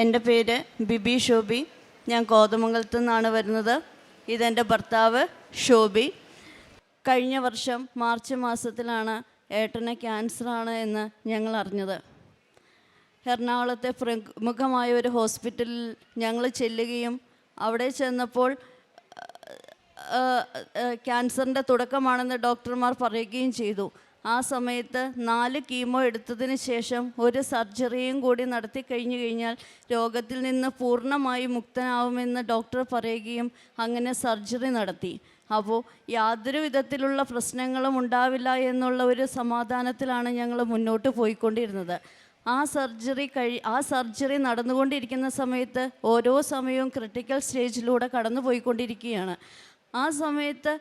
എന്റെ പേര് ബിബി ഷോബി. ഞാൻ കോതമംഗലത്ത് നിന്നാണ് വരുന്നത്. ഇതെന്റെ ഭർത്താവ് ഷോബി. കഴിഞ്ഞ വർഷം മാർച്ച് മാസത്തിലാണ് ഏട്ടന് ക്യാൻസറാണ് എന്ന് ഞങ്ങൾ അറിഞ്ഞത്. എറണാകുളത്തെ പ്രമുഖമായ ഒരു ഹോസ്പിറ്റലിൽ ഞങ്ങൾ ചെല്ലുകയും അവിടെ ചെന്നപ്പോൾ ക്യാൻസറിന്റെ തുടക്കമാണെന്ന് ഡോക്ടർമാർ പറയുകയും ചെയ്തു. ആ സമയത്ത് നാല് കീമോ എടുത്തതിന് ശേഷം ഒരു സർജറിയും കൂടി നടത്തി കഴിഞ്ഞു കഴിഞ്ഞാൽ രോഗത്തിൽ നിന്ന് പൂർണമായി മുക്തനാവുമെന്ന് ഡോക്ടർ പറയുകയും അങ്ങനെ സർജറി നടത്തി. അപ്പോൾ യാതൊരു വിധത്തിലുള്ള പ്രശ്നങ്ങളും ഉണ്ടാവില്ല എന്നുള്ള ഒരു സമാധാനത്തിലാണ് ഞങ്ങൾ മുന്നോട്ട് പോയിക്കൊണ്ടിരുന്നത്. ആ സർജറി കഴി ആ സർജറി നടന്നുകൊണ്ടിരിക്കുന്ന സമയത്ത് ഓരോ സമയവും ക്രിട്ടിക്കൽ സ്റ്റേജിലൂടെ കടന്നു പോയിക്കൊണ്ടിരിക്കുകയാണ് ആ സമയത്ത്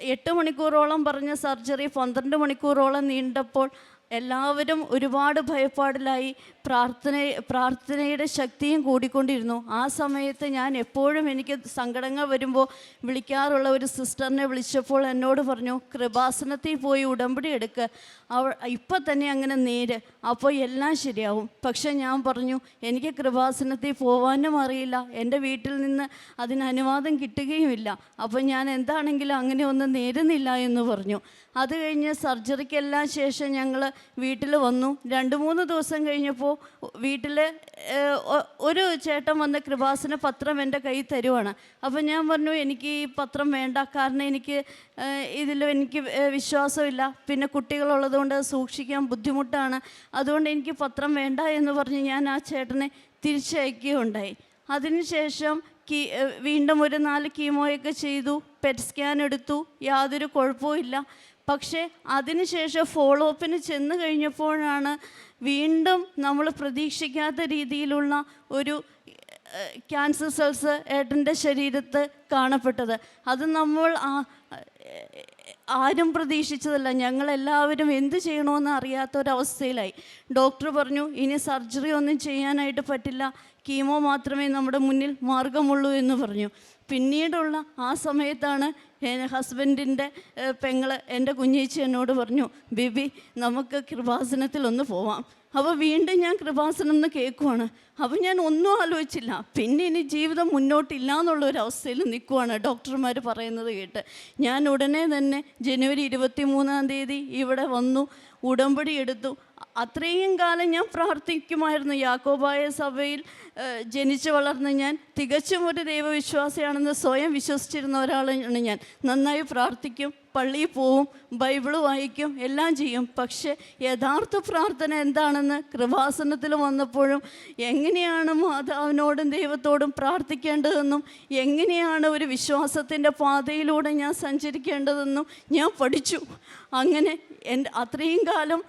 എട്ട് മണിക്കൂറോളം പറഞ്ഞ സർജറി പന്ത്രണ്ട് മണിക്കൂറോളം നീണ്ടപ്പോൾ എല്ലാവരും ഒരുപാട് ഭയപ്പാടിലായി പ്രാർത്ഥന പ്രാർത്ഥനയുടെ ശക്തിയും കൂടിക്കൊണ്ടിരുന്നു. ആ സമയത്ത് ഞാൻ എപ്പോഴും എനിക്ക് സങ്കടങ്ങൾ വരുമ്പോൾ വിളിക്കാറുള്ള ഒരു സിസ്റ്ററിനെ വിളിച്ചപ്പോൾ എന്നോട് പറഞ്ഞു കൃപാസനത്തിൽ പോയി ഉടമ്പടി എടുക്കുക അവ ഇപ്പം തന്നെ അങ്ങനെ നേര്. അപ്പോൾ എല്ലാം ശരിയാവും. പക്ഷേ ഞാൻ പറഞ്ഞു എനിക്ക് കൃപാസനത്തിൽ പോവാനും അറിയില്ല. എന്റെ വീട്ടിൽ നിന്ന് അതിന് അനുവാദം കിട്ടുകയുമില്ല. അപ്പോൾ ഞാൻ എന്താണെങ്കിലും അങ്ങനെ ഒന്നും നേരുന്നില്ല എന്ന് പറഞ്ഞു. അത് കഴിഞ്ഞ് സർജറിക്കെല്ലാം ശേഷം ഞങ്ങൾ വീട്ടിൽ വന്നു. രണ്ട് മൂന്ന് ദിവസം കഴിഞ്ഞപ്പോൾ വീട്ടിൽ ഒരു ചേട്ടൻ വന്ന് കൃപാസന പത്രം എന്റെ കയ്യിൽ തരുവാണ്. അപ്പോൾ ഞാൻ പറഞ്ഞു എനിക്ക് ഈ പത്രം വേണ്ട. കാരണം എനിക്ക് ഇതിൽ എനിക്ക് വിശ്വാസമില്ല. പിന്നെ കുട്ടികളുള്ളതുകൊണ്ട് സൂക്ഷിക്കാൻ ബുദ്ധിമുട്ടാണ്. അതുകൊണ്ട് എനിക്ക് പത്രം വേണ്ട എന്ന് പറഞ്ഞ് ഞാൻ ആ ചേട്ടനെ തിരിച്ചയക്കുകയുണ്ടായി. അതിനുശേഷം കീ വീണ്ടും ഒരു നാല് കീമോയൊക്കെ ചെയ്തു. പെറ്റ് സ്കാൻ എടുത്തു. യാതൊരു കുഴപ്പവുമില്ല പക്ഷേ അതിനുശേഷം ഫോളോ അപ്പിന് ചെന്ന് കഴിഞ്ഞപ്പോഴാണ് വീണ്ടും നമ്മൾ പ്രതീക്ഷിക്കാത്ത രീതിയിലുള്ള ഒരു ക്യാൻസർ സെൽസ് ഏട്ടന്റെ ശരീരത്ത് കാണപ്പെട്ടത്. അത് നമ്മൾ ആരും പ്രതീക്ഷിച്ചതല്ല. ഞങ്ങളെല്ലാവരും എന്ത് ചെയ്യണമെന്ന് അറിയാത്ത ഒരവസ്ഥയിലായി ഡോക്ടർ പറഞ്ഞു ഇനി സർജറി ഒന്നും ചെയ്യാനായിട്ട് പറ്റില്ല. കീമോ മാത്രമേ നമ്മുടെ മുന്നിൽ മാർഗമുള്ളൂ എന്ന് പറഞ്ഞു. പിന്നീടുള്ള ആ സമയത്താണ് ഹസ്ബൻഡിന്റെ പെങ്ങൾ എന്റെ കുഞ്ഞേച്ചി എന്നോട് പറഞ്ഞു ബിബി നമുക്ക് കൃപാസനത്തിൽ ഒന്ന് പോവാം. അപ്പോൾ വീണ്ടും ഞാൻ കൃപാസനം എന്ന് കേൾക്കുവാണ്. അപ്പോൾ ഞാൻ ഒന്നും ആലോചിച്ചില്ല. പിന്നെ ഇനി ജീവിതം മുന്നോട്ടില്ല എന്നുള്ള ഒരു അവസ്ഥയിൽ നിൽക്കുവാണ് ഡോക്ടർമാർ പറയുന്നത് കേട്ട്. ഞാൻ ഉടനെ തന്നെ ജനുവരി ഇരുപത്തി മൂന്നാം തീയതി ഇവിടെ വന്നു ഉടമ്പടി എടുത്തു. അത്രയും കാലം ഞാൻ പ്രാർത്ഥിക്കുമായിരുന്നു. യാക്കോബായ സഭയിൽ ജനിച്ചു വളർന്ന ഞാൻ തികച്ചും ഒരു ദൈവവിശ്വാസിയാണെന്ന് സ്വയം വിശ്വസിച്ചിരുന്ന ഒരാളാണ് ഞാൻ. നന്നായി പ്രാർത്ഥിക്കും പള്ളിയിൽ പോവും ബൈബിൾ വായിക്കും എല്ലാം ചെയ്യും. പക്ഷേ യഥാർത്ഥ പ്രാർത്ഥന എന്താണെന്ന് കൃപാസനത്തിൽ വന്നപ്പോഴും എങ്ങനെയാണ് മാതാവിനോടും ദൈവത്തോടും പ്രാർത്ഥിക്കേണ്ടതെന്നും എങ്ങനെയാണ് ഒരു വിശ്വാസത്തിന്റെ പാതയിലൂടെ ഞാൻ സഞ്ചരിക്കേണ്ടതെന്നും ഞാൻ പഠിച്ചു. അങ്ങനെ എന്റെ അത്രയും കാലം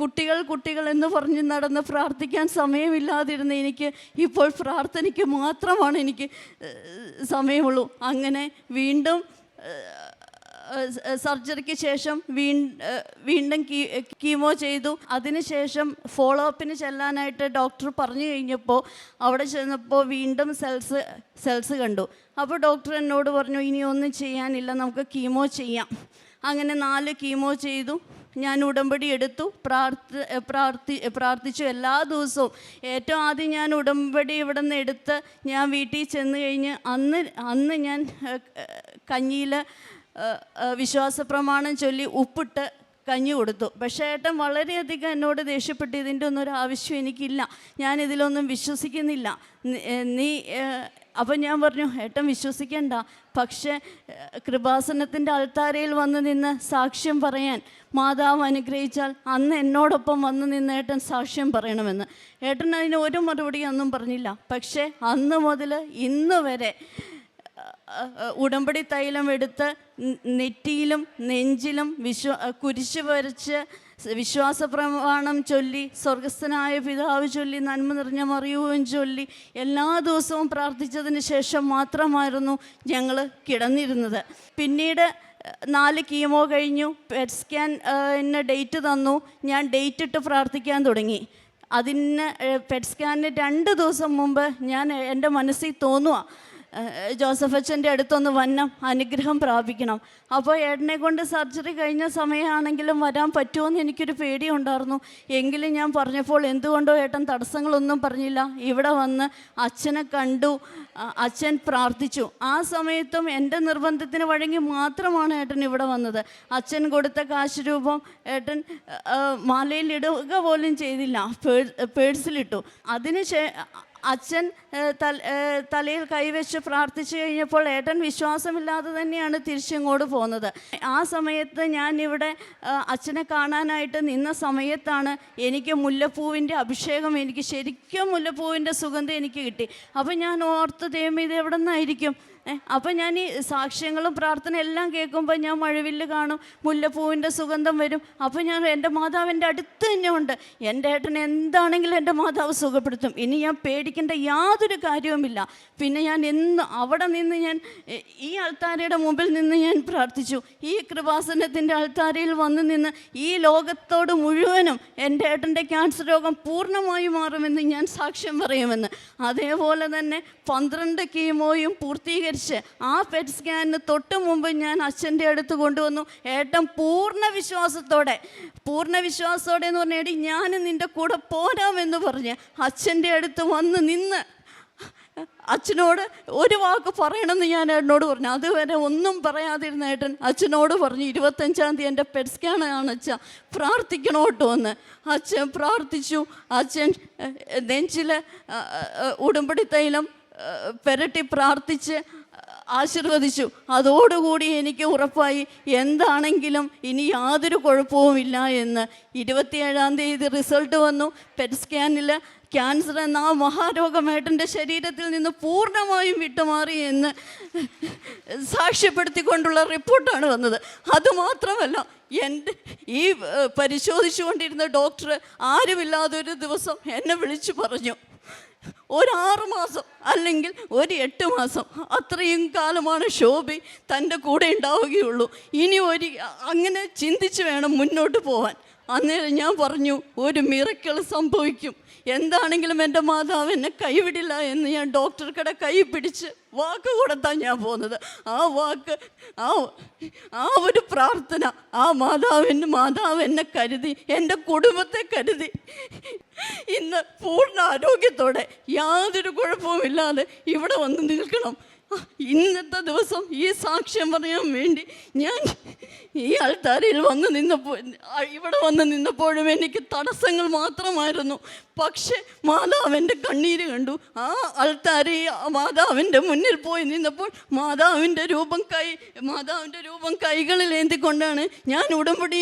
കുട്ടികൾ കുട്ടികൾ എന്ന് പറഞ്ഞ് നടന്ന് പ്രാർത്ഥിക്കാൻ സമയമില്ലാതിരുന്ന എനിക്ക് ഇപ്പോൾ പ്രാർത്ഥനയ്ക്ക് മാത്രമാണ് എനിക്ക് സമയമുള്ളൂ. അങ്ങനെ വീണ്ടും സർജറിക്ക് ശേഷം വീ വീണ്ടും കീമോ ചെയ്തു. അതിനുശേഷം ഫോളോ അപ്പിന് ചെല്ലാനായിട്ട് ഡോക്ടർ പറഞ്ഞു കഴിഞ്ഞപ്പോൾ അവിടെ ചെന്നപ്പോൾ വീണ്ടും സെൽസ് സെൽസ് കണ്ടു. അപ്പോൾ ഡോക്ടർ എന്നോട് പറഞ്ഞു ഇനി ഒന്നും ചെയ്യാനില്ല നമുക്ക് കീമോ ചെയ്യാം. അങ്ങനെ നാല് കീമോ ചെയ്തു. ഞാൻ ഉടമ്പടി എടുത്തു. പ്രാർത്ഥ പ്രാർത്ഥി പ്രാർത്ഥിച്ചു എല്ലാ ദിവസവും. ഏറ്റവും ആദ്യം ഞാൻ ഉടമ്പടി ഇവിടെ നിന്ന് എടുത്ത് ഞാൻ വീട്ടിൽ ചെന്ന് കഴിഞ്ഞ് അന്ന് അന്ന് ഞാൻ കഞ്ഞിയിൽ വിശ്വാസ പ്രമാണം ചൊല്ലി ഉപ്പിട്ട് കഞ്ഞി കൊടുത്തു. പക്ഷേ ഏട്ടൻ വളരെയധികം എന്നോട് ദേഷ്യപ്പെട്ടു. ഇതിന്റെ ഒന്നും ഒരു ആവശ്യം എനിക്കില്ല. ഞാൻ ഇതിലൊന്നും വിശ്വസിക്കുന്നില്ല. നീ അപ്പം ഞാൻ പറഞ്ഞു ഏട്ടൻ വിശ്വസിക്കണ്ട. പക്ഷേ കൃപാസനത്തിന്റെ അൾത്താരയിൽ വന്ന് നിന്ന് സാക്ഷ്യം പറയാൻ മാതാവ് അനുഗ്രഹിച്ചാൽ അന്ന് എന്നോടൊപ്പം വന്ന് നിന്ന് ഏട്ടൻ സാക്ഷ്യം പറയണമെന്ന്. ഏട്ടൻ അതിന് ഒരു മറുപടി ഒന്നും പറഞ്ഞില്ല. പക്ഷേ അന്ന് മുതൽ ഇന്ന് വരെ ഉടമ്പടി തൈലം എടുത്ത് നെറ്റിയിലും നെഞ്ചിലും വിശ്വ കുരിശ് വരച്ച് വിശ്വാസ പ്രമാണം ചൊല്ലി സ്വർഗസ്ഥനായ പിതാവ് ചൊല്ലി നന്മ നിറഞ്ഞ മറിയുവും ചൊല്ലി എല്ലാ ദിവസവും പ്രാർത്ഥിച്ചതിന് ശേഷം മാത്രമായിരുന്നു ഞങ്ങൾ കിടന്നിരുന്നത്. പിന്നീട് നാല് കീമോ കഴിഞ്ഞു പെറ്റ് സ്കാൻ എന്നെ ഡേറ്റ് തന്നു ഞാൻ ഡേറ്റ് ഇട്ട് പ്രാർത്ഥിക്കാൻ തുടങ്ങി. അതിന് പെറ്റ് സ്കാനിന് രണ്ട് ദിവസം മുമ്പ് ഞാൻ എന്റെ മനസ്സിൽ തോന്നുക ജോസഫ് അച്ഛന്റെ അടുത്തൊന്ന് വന്നം അനുഗ്രഹം പ്രാപിക്കണം. അപ്പോൾ ഏട്ടനെ കൊണ്ട് സർജറി കഴിഞ്ഞ സമയമാണെങ്കിലും വരാൻ പറ്റുമോയെന്ന് എനിക്കൊരു പേടിയുണ്ടായിരുന്നു. എങ്കിലും ഞാൻ പറഞ്ഞപ്പോൾ എന്തുകൊണ്ടോ ഏട്ടൻ തടസ്സങ്ങളൊന്നും പറഞ്ഞില്ല. ഇവിടെ വന്ന് അച്ഛനെ കണ്ടു അച്ഛൻ പ്രാർത്ഥിച്ചു. ആ സമയത്തും എന്റെ നിർബന്ധത്തിന് വഴങ്ങി മാത്രമാണ് ഏട്ടൻ ഇവിടെ വന്നത്. അച്ഛൻ കൊടുത്ത കാശ് രൂപം ഏട്ടൻ മാലയിൽ ഇടുക പോലും ചെയ്തില്ല. പേഴ്- പേഴ്സിലിട്ടു. അതിന് അച്ഛൻ തലയിൽ കൈവച്ച് പ്രാർത്ഥിച്ചു കഴിഞ്ഞപ്പോൾ ഏട്ടൻ വിശ്വാസമില്ലാതെ തന്നെയാണ് തിരിച്ചിങ്ങോട്ട് പോകുന്നത്. ആ സമയത്ത് ഞാൻ ഇവിടെ അച്ഛനെ കാണാനായിട്ട് നിന്ന സമയത്താണ് എനിക്ക് മുല്ലപ്പൂവിന്റെ അഭിഷേകം എനിക്ക് ശരിക്കും മുല്ലപ്പൂവിന്റെ സുഗന്ധം എനിക്ക് കിട്ടി. അപ്പോൾ ഞാൻ ഓർത്ത് ദൈവം ഇത് എവിടെ നിന്നായിരിക്കും? അപ്പം ഞാൻ ഈ സാക്ഷ്യങ്ങളും പ്രാർത്ഥന എല്ലാം കേൾക്കുമ്പോൾ ഞാൻ മഴവില്ല് കാണും മുല്ലപ്പൂവിന്റെ സുഗന്ധം വരും. അപ്പം ഞാൻ എന്റെ മാതാവ് എന്റെ അടുത്ത് തന്നെ ഉണ്ട്. എന്റെ ഏട്ടൻ എന്താണെങ്കിലും എന്റെ മാതാവ് സുഖപ്പെടുത്തും. ഇനി ഞാൻ പേടിക്കേണ്ട യാതൊരു കാര്യവുമില്ല. പിന്നെ ഞാൻ എന്ന് അവിടെ നിന്ന് ഞാൻ ഈ അൾത്താരയുടെ മുമ്പിൽ നിന്ന് ഞാൻ പ്രാർത്ഥിച്ചു. ഈ കൃപാസനത്തിന്റെ അൾത്താരയിൽ വന്ന് നിന്ന് ഈ ലോകത്തോട് മുഴുവനും എന്റെ ഏട്ടന്റെ ക്യാൻസർ രോഗം പൂർണമായി മാറുമെന്ന് ഞാൻ സാക്ഷ്യം പറയുമെന്ന്. അതേപോലെ തന്നെ പന്ത്രണ്ട് കീമോയും പൂർത്തീകരിച്ച് ആ പെറ്റ് സ്കാനിന് തൊട്ട് മുമ്പ് ഞാൻ അച്ഛന്റെ അടുത്ത് കൊണ്ടുവന്നു. ഏട്ടൻ പൂർണ വിശ്വാസത്തോടെ പൂർണ വിശ്വാസത്തോടെ എന്ന് പറഞ്ഞാൽ എടി ഞാൻ നിന്റെ കൂടെ പോരാമെന്ന് പറഞ്ഞ് അച്ഛന്റെ അടുത്ത് വന്ന് നിന്ന് അച്ഛനോട് ഒരു വാക്ക് പറയണമെന്ന് ഞാൻ ഏട്ടനോട് പറഞ്ഞു. അതുവരെ ഒന്നും പറയാതിരുന്ന ഏട്ടൻ അച്ഛനോട് പറഞ്ഞു ഇരുപത്തഞ്ചാം തീയതി എന്റെ പെറ്റ് സ്കാനാണ് അച്ഛൻ പ്രാർത്ഥിക്കണം കേട്ടോ എന്ന്? അച്ഛൻ പ്രാർത്ഥിച്ചു. അച്ഛൻ നെഞ്ചിൽ ഉടുമ്പടി തൈലം പുരട്ടി പ്രാർത്ഥിച്ച് ആശീർവദിച്ചു. അതോടുകൂടി എനിക്ക് ഉറപ്പായി എന്താണെങ്കിലും ഇനി യാതൊരു കുഴപ്പവുമില്ല എന്ന്. ഇരുപത്തിയേഴാം തീയതി റിസൾട്ട് വന്നു. പെറ്റ് സ്കാനിൽ ക്യാൻസർ എന്ന ആ മഹാരോഗം ഏട്ടന്റെ ശരീരത്തിൽ നിന്ന് പൂർണമായും വിട്ടുമാറി എന്ന് സാക്ഷ്യപ്പെടുത്തിക്കൊണ്ടുള്ള റിപ്പോർട്ടാണ് വന്നത്. അതുമാത്രമല്ല എന്റെ ഈ പരിശോധിച്ചുകൊണ്ടിരുന്ന ഡോക്ടർ ആരുമില്ലാതെ ഒരു ദിവസം എന്നെ വിളിച്ചു പറഞ്ഞു. ഒരാറ് മാസം അല്ലെങ്കിൽ ഒരു എട്ട് മാസം അത്രയും കാലമാണ് ശോഭി തന്റെ കൂടെ ഉണ്ടാവുകയുള്ളൂ. ഇനി ഒരു അങ്ങനെ ചിന്തിച്ച് വേണം മുന്നോട്ട് പോവാൻ. അന്നേരം ഞാൻ പറഞ്ഞു ഒരു മിറക്കൾ സംഭവിക്കും. എന്താണെങ്കിലും എന്റെ മാതാവ് എന്നെ കൈവിടില്ല എന്ന് ഞാൻ ഡോക്ടർക്കടെ കൈ പിടിച്ച് വാക്ക് കൊടുത്താൽ ഞാൻ പോകുന്നത്. ആ വാക്ക് ആ ആ ഒരു പ്രാർത്ഥന ആ മാതാവിന് മാതാവ് എന്നെ കരുതി എന്റെ കുടുംബത്തെ കരുതി. ഇന്ന് പൂർണ ആരോഗ്യത്തോടെ യാതൊരു കുഴപ്പവുമില്ലാതെ ഇവിടെ വന്ന് നിൽക്കണം. ഇന്നത്തെ ദിവസം ഈ സാക്ഷ്യം പറയാൻ വേണ്ടി ഞാൻ ഈ ആൾത്താരയിൽ വന്ന് നിന്നപ്പോൾ ഇവിടെ വന്ന് നിന്നപ്പോഴും എനിക്ക് തടസ്സങ്ങൾ മാത്രമായിരുന്നു. പക്ഷെ മാതാവിന്റെ കണ്ണീര് കണ്ടു. ആ ആൾത്താരെ മാതാവിന്റെ മുന്നിൽ പോയി നിന്നപ്പോൾ മാതാവിന്റെ രൂപം കൈ മാതാവിന്റെ രൂപം കൈകളിൽ ഏന്തിക്കൊണ്ടാണ് ഞാൻ ഉടമ്പടി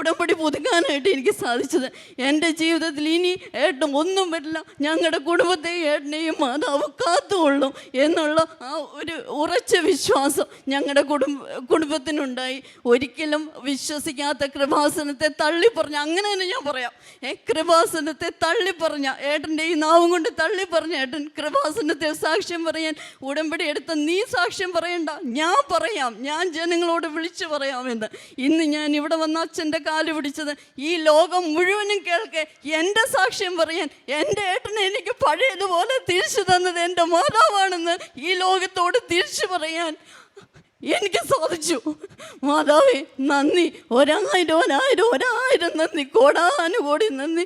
ഉടമ്പടി പുതുക്കാനായിട്ട് എനിക്ക് സാധിച്ചത്. എന്റെ ജീവിതത്തിൽ ഇനി ഏട്ടൻ ഒന്നും വരില്ല ഞങ്ങളുടെ കുടുംബത്തെയും ഏട്ടനെയും മാതാവ് കാത്തുകൊള്ളും എന്നുള്ള ആ ഒരു ഉറച്ച വിശ്വാസം ഞങ്ങളുടെ കുടുംബ കുടുംബത്തിനുണ്ടായി. ഒരിക്കലും വിശ്വസിക്കാത്ത കൃപാസനത്തെ തള്ളിപ്പറഞ്ഞ അങ്ങനെ തന്നെ ഞാൻ പറയാം. ഏ കൃപാസനത്തെ തള്ളിപ്പറഞ്ഞ ഏട്ടന്റെ ഈ നാവും കൊണ്ട് തള്ളിപ്പറഞ്ഞ ഏട്ടൻ കൃപാസനത്തെ സാക്ഷ്യം പറയാൻ ഉടമ്പടി എടുത്ത നീ സാക്ഷ്യം പറയണ്ട. ഞാൻ പറയാം ഞാൻ ജനങ്ങളോട് വിളിച്ചു പറയാമെന്ന്. ഇന്ന് ഞാൻ ഇവിടെ വന്ന അച്ഛന്റെ കാൽ പിടിച്ചത് ഈ ലോകം മുഴുവനും കേൾക്കെ എന്റെ സാക്ഷ്യം പറയാൻ എന്റെ ഏട്ടനെ എനിക്ക് പഴയതുപോലെ തിരിച്ചു തന്നത് എന്റെ മാതാവാണെന്ന് ഈ ലോകത്തോട് തിരിച്ചു പറയാൻ എനിക്ക് സാധിച്ചു. മാതാവേ നന്ദി. ഒരായിരം ഒരായിരം ഒരായിരം നന്ദി. കോടാനുകോടി നന്ദി.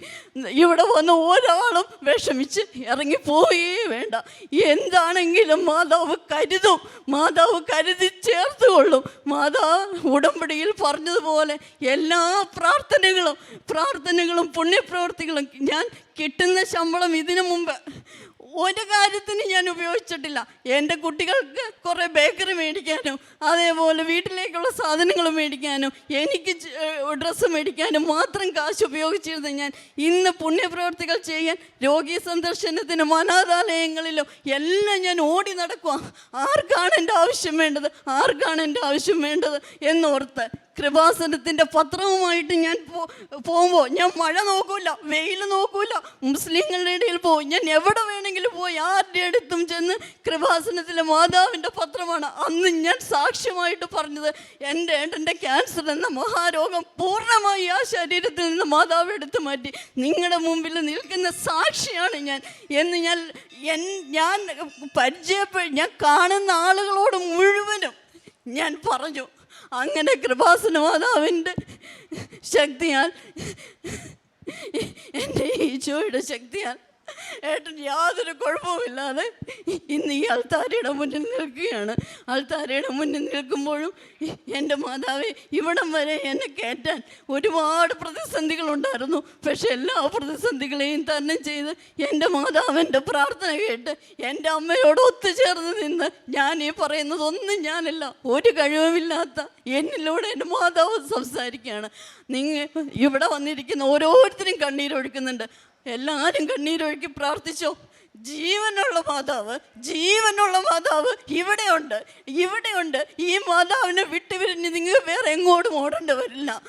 ഇവിടെ വന്ന ഒരാളും വിഷമിച്ച് ഇറങ്ങിപ്പോയേ വേണ്ട. എന്താണെങ്കിലും മാതാവ് കരുതും. മാതാവ് കരുതി ചേർത്ത് കൊള്ളും മാതാവ് ഉടമ്പടിയിൽ പറഞ്ഞതുപോലെ എല്ലാ പ്രാർത്ഥനകളും പ്രാർത്ഥനകളും പുണ്യപ്രവർത്തികളും ഞാൻ കിട്ടുന്ന ശമ്പളം ഇതിനു മുമ്പ് ഒരു കാര്യത്തിന് ഞാൻ ഉപയോഗിച്ചിട്ടില്ല. എന്റെ കുട്ടികൾക്ക് കുറേ ബേക്കറി മേടിക്കാനും അതേപോലെ വീട്ടിലേക്കുള്ള സാധനങ്ങൾ മേടിക്കാനും എനിക്ക് ഡ്രസ്സ് മേടിക്കാനും മാത്രം കാശ് ഉപയോഗിച്ചിരുന്ന ഞാൻ. ഇന്ന് പുണ്യപ്രവർത്തികൾ ചെയ്യാൻ രോഗി സന്ദർശനത്തിനും അനാഥാലയങ്ങളിലും എല്ലാം ഞാൻ ഓടി നടക്കുക ആർക്കാണ് എന്റെ ആവശ്യം വേണ്ടത്? ആർക്കാണ് എന്റെ ആവശ്യം വേണ്ടത് എന്നോർത്ത് കൃപാസനത്തിന്റെ പത്രവുമായിട്ട് ഞാൻ പോകുമ്പോൾ ഞാൻ മഴ നോക്കൂല വെയിൽ നോക്കൂല മുസ്ലിങ്ങളുടെ ഇടയിൽ പോകും ഞാൻ എവിടെ വേണമെങ്കിലും പോയി ആരുടെ അടുത്തും ചെന്ന് കൃപാസനത്തിലെ മാതാവിന്റെ പത്രമാണ്. അന്ന് ഞാൻ സാക്ഷ്യമായിട്ട് പറഞ്ഞത് എന്റെ ഏട്ടന്റെ ക്യാൻസർ എന്ന മഹാരോഗം പൂർണമായി ആ ശരീരത്തിൽ നിന്ന് മാതാവ് എടുത്തു മാറ്റി. നിങ്ങളുടെ മുമ്പിൽ നിൽക്കുന്ന സാക്ഷിയാണ് ഞാൻ എന്ന് ഞാൻ ഞാൻ പരിചയപ്പെ ഞാൻ കാണുന്ന ആളുകളോട് മുഴുവനും ഞാൻ പറഞ്ഞു. അങ്ങനെ കൃപാസന മാതാവിന്റെ ശക്തിയാൽ എന്റെ ഈശോയുടെ ശക്തിയാൽ ഏട്ടൻ യാതൊരു കുഴപ്പമില്ലാതെ ഇന്ന് ഈ അൾത്താരയുടെ മുന്നിൽ നിൽക്കുകയാണ്. അൾത്താരയുടെ മുന്നിൽ നിൽക്കുമ്പോഴും എന്റെ മാതാവെ ഇവിടം വരെ എന്നെ കയറ്റാൻ ഒരുപാട് പ്രതിസന്ധികളുണ്ടായിരുന്നു. പക്ഷെ എല്ലാ പ്രതിസന്ധികളെയും തരണം ചെയ്ത് എന്റെ മാതാവിന്റെ പ്രാർത്ഥന കേട്ട് എന്റെ അമ്മയോട് ഒത്തുചേർന്ന് നിന്ന് ഞാൻ ഈ പറയുന്നതൊന്നും ഞാനല്ല ഒരു കഴിവുമില്ലാത്ത എന്നിലൂടെ എന്റെ മാതാവ് സംസാരിക്കുകയാണ്. നിങ്ങൾ ഇവിടെ വന്നിരിക്കുന്ന ഓരോരുത്തരും കണ്ണീരൊഴുക്കുന്നുണ്ട്. എല്ലാവരും കണ്ണീരൊഴുക്കി പ്രാർത്ഥിച്ചോ. ജീവനുള്ള മാതാവ് ജീവനുള്ള മാതാവ് ഇവിടെയുണ്ട് ഇവിടെയുണ്ട്. ഈ മാതാവിനെ വിട്ടുപിരിഞ്ഞ് നിങ്ങൾ വേറെ എങ്ങോട്ടും ഓടേണ്ടി വരില്ല.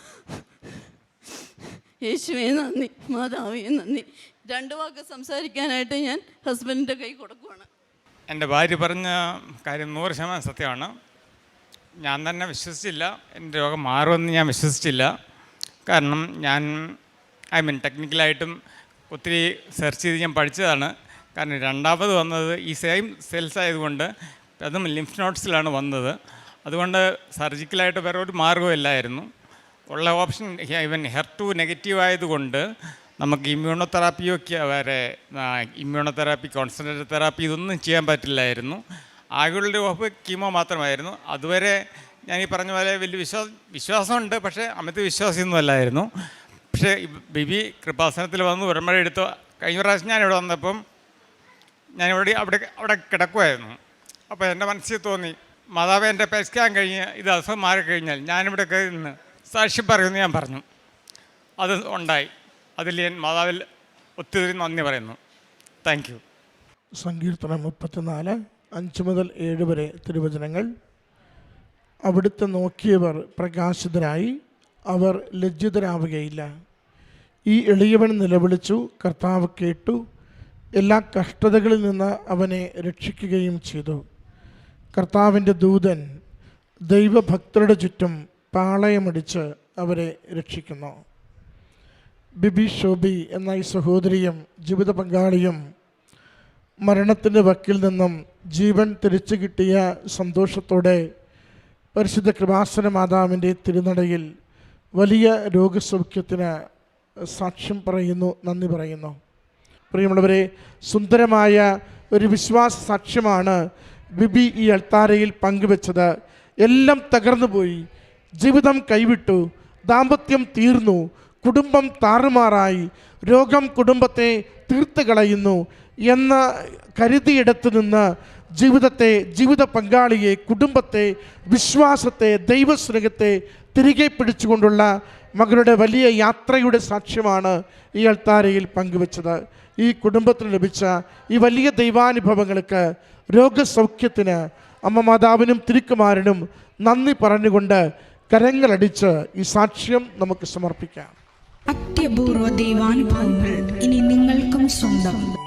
യേശുവേ നന്ദി. മാതാവേ നന്ദി. രണ്ട് വാക്ക് സംസാരിക്കാനായിട്ട് ഞാൻ ഹസ്ബൻഡിന്റെ കൈ കൊടുക്കുവാണ്. എന്റെ ഭാര്യ പറഞ്ഞ കാര്യം നൂറ് ശതമാനം സത്യമാണ്. ഞാൻ തന്നെ വിശ്വസിച്ചില്ല. എന്റെ രോഗം മാറുമെന്ന് ഞാൻ വിശ്വസിച്ചില്ല. കാരണം ഞാൻ ഐ മീൻ ടെക്നിക്കലായിട്ടും ഒത്തിരി സെർച്ച് ചെയ്ത് ഞാൻ പഠിച്ചതാണ്. കാരണം രണ്ടാമത് വന്നത് ഈ സെയിം സെൽസ് ആയതുകൊണ്ട് അതും ലിംഫ് നോട്ട്സിലാണ് വന്നത്. അതുകൊണ്ട് സർജിക്കലായിട്ട് വേറെ ഒരു മാർഗമില്ലായിരുന്നു ഉള്ള ഓപ്ഷൻ ഇവൻ ഹെർ ടു നെഗറ്റീവ് ആയതുകൊണ്ട് നമുക്ക് ഇമ്മ്യൂണോതെറാപ്പിയൊക്കെ വരെ ഇമ്മ്യൂണോതെറാപ്പി കോൺസെൻട്രേറ്റഡ് തെറാപ്പി ഇതൊന്നും ചെയ്യാൻ പറ്റില്ലായിരുന്നു. ആകെയുള്ള ഓഫ് കീമോ മാത്രമായിരുന്നു. അതുവരെ ഞാൻ ഈ പറഞ്ഞ പോലെ വലിയ വിശ്വാസം വിശ്വാസമുണ്ട്. പക്ഷേ അമിത വിശ്വാസിയൊന്നും അല്ലായിരുന്നു. പക്ഷേ ബിബി കൃപാസനത്തിൽ വന്ന് ഉടമ്പടി എടുത്ത്. കഴിഞ്ഞ പ്രാവശ്യം ഞാൻ ഇവിടെ വന്നപ്പം ഞാനിവിടെ അവിടെ അവിടെ കിടക്കുമായിരുന്നു അപ്പോൾ എന്റെ മനസ്സിൽ തോന്നി മാതാവ് എന്റെ പരിഷ്കാരം കഴിഞ്ഞ് ഇത് അസുഖം മാറിക്കഴിഞ്ഞാൽ ഞാനിവിടെ നിന്ന് സാക്ഷ്യം പറയുമെന്ന് ഞാൻ പറഞ്ഞു. അത് ഉണ്ടായി. അതിൽ ഞാൻ മാതാവിൽ ഒത്തിരി നന്ദി പറയുന്നു. Thank you. സങ്കീർത്തനം മുപ്പത്തിനാല് അഞ്ച് മുതൽ ഏഴ് വരെ തിരുവചനങ്ങൾ. അവിടുത്തെ നോക്കിയവർ പ്രകാശിതരായി. അവർ ലജ്ജിതരാവുകയില്ല. ഈ എളിയവൻ നിലവിളിച്ചു കർത്താവ് കേട്ടു എല്ലാ കഷ്ടതകളിൽ നിന്ന് അവനെ രക്ഷിക്കുകയും ചെയ്തു. കർത്താവിന്റെ ദൂതൻ ദൈവഭക്തരുടെ ചുറ്റും പാളയമടിച്ച് അവരെ രക്ഷിക്കുന്നു. ബിബി ഷോബി എന്ന ഈ സഹോദരിയും ജീവിത പങ്കാളിയും മരണത്തിന്റെ വക്കിൽ നിന്നും ജീവൻ തിരിച്ചു കിട്ടിയ സന്തോഷത്തോടെ പരിശുദ്ധ കൃപാസന മാതാവിന്റെ തിരുനടയിൽ വലിയ രോഗസൗഖ്യത്തിന് സാക്ഷ്യം പറയുന്നു നന്ദി പറയുന്നു. പ്രിയമുള്ളവരെ സുന്ദരമായ ഒരു വിശ്വാസ സാക്ഷ്യമാണ് ബിബി ഈ അൾത്താരയിൽ പങ്കുവെച്ചത്. എല്ലാം തകർന്നു പോയി. ജീവിതം കൈവിട്ടു. ദാമ്പത്യം തീർന്നു. കുടുംബം താറുമാറായി. രോഗം കുടുംബത്തെ തീർത്ത് കളയുന്നു എന്ന കരുതിയിടത്തു നിന്ന് ജീവിതത്തെ ജീവിത പങ്കാളിയെ കുടുംബത്തെ വിശ്വാസത്തെ ദൈവസ്നേഹത്തെ തിരികെ പിടിച്ചുകൊണ്ടുള്ള മകളുടെ വലിയ യാത്രയുടെ സാക്ഷ്യമാണ് ഈ അൾത്താരയിൽ പങ്കുവച്ചത്. ഈ കുടുംബത്തിന് ലഭിച്ച ഈ വലിയ ദൈവാനുഭവങ്ങൾക്ക് രോഗസൗഖ്യത്തിന് അമ്മ മാതാവിനും തിരുക്കുമാരനും നന്ദി പറഞ്ഞുകൊണ്ട് കരങ്ങളടിച്ച് ഈ സാക്ഷ്യം നമുക്ക് സമർപ്പിക്കാം. അത്യപൂർവ ദൈവാനുഭവങ്ങൾ ഇനി നിങ്ങൾക്കും സ്വന്തം.